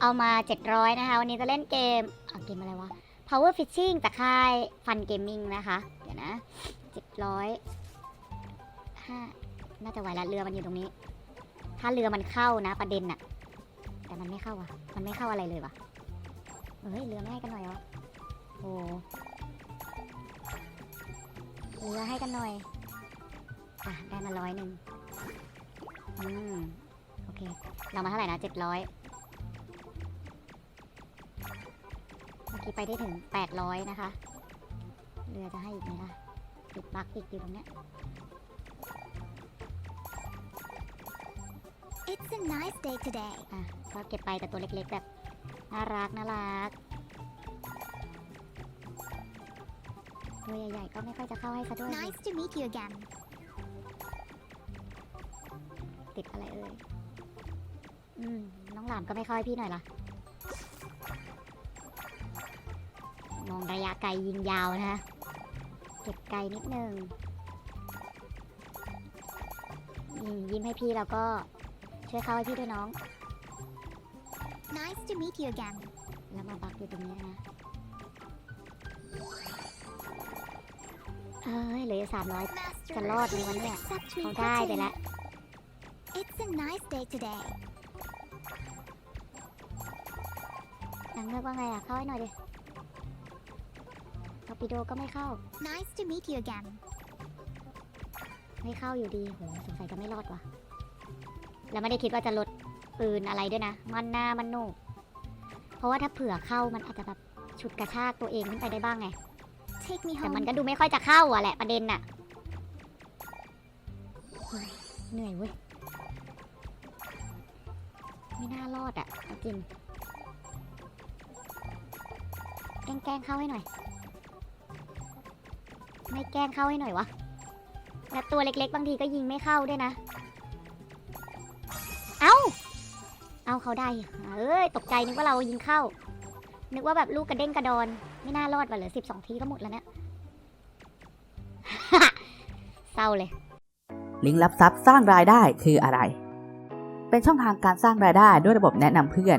เอามา 700 นะคะ วันนี้จะเล่นเกมเอาเกมอะไรวะ Power Fishing จากค่ายฟันเกมมิ่งนะคะ เดี๋ยวนะ 700ห้าน่าจะไหวละเรือมันอยู่ตรงนี้ ถ้าเรือมันเข้านะประเด็นน่ะแต่มันไม่เข้าอะ มันไม่เข้าอะไรเลยวะเฮ้ย เรือไม่ให้กันหน่อยวะโอ้เรือให้กันหน่อย อะ ได้มาร้อยหนึ่งอืม โอเค เรามาเท่าไหร่นะเจ็ดร้อย กี้ไปได้ถึงแปดร้อยนะคะ เรือจะให้อีกไหมล่ะติดบักอีกอยู่ตรงเนี้ย It's a nice day today. อะก็เก็บไปแต่ตัวเล็กๆ แบบ น่ารักน่ารักตัวใหญ่ๆก็ไม่ค่อยจะเข้าให้ซะด้วย Nice to meet you again. ติดอะไรเอ่ย อืม น้องหลามก็ไม่เข้าให้พี่หน่อยล่ะ มองระยะไกลยิงยาวนะคะเก็บไกลนิดนึงยิงยิ้มให้พี่แล้วก็ช่วยเข้าให้พี่ด้วยน้อง Nice to meet you again. แล้วมาบักอยู่ตรงนี้นะ เอ้ยเหลือสามร้อย Master, จะรอดไหมวะเนี่ย accept me เขา for ได้ไป tea. แล้ว It's a nice day today. นางเงือกว่าไงอะ เข้าให้หน่อยดิ ทอร์ปิโดก็ไม่เข้า Nice to meet you again. ไม่เข้าอยู่ดีโหสงสัยจะไม่รอดว่ะ แล้วไม่ได้คิดว่าจะลดปืนอะไรด้วยนะ มันหน้ามันโหนกเพราะว่าถ้าเผื่อเข้ามันอาจจะแบบฉุดกระชากตัวเองขึ้นไปได้บ้างไง Take me แต่ home. มันก็ดูไม่ค่อยจะเข้าอะแหละประเด็นน่ะเฮ้ยเหนื่อยเว้ย ไม่น่ารอดอะเอาจริง แกล้งแกล้งเข้าให้หน่อย ไม่แกล้งเข้าให้หน่อยวะแล้วตัวเล็กๆ บางทีก็ยิงไม่เข้าด้วยนะ เอ้า เอาเขาได้ เอ้ย ตกใจนึกว่าเรายิงเข้า นึกว่าแบบลูกกระเด้งกระดอน ไม่น่ารอดว่ะเหลือสิบสองทีก็หมดแล้วเนี่ยเศร้าเลย ลิงก์รับทรัพย์สร้างรายได้คืออะไร เป็นช่องทางการสร้างรายได้ด้วยระบบแนะนำเพื่อน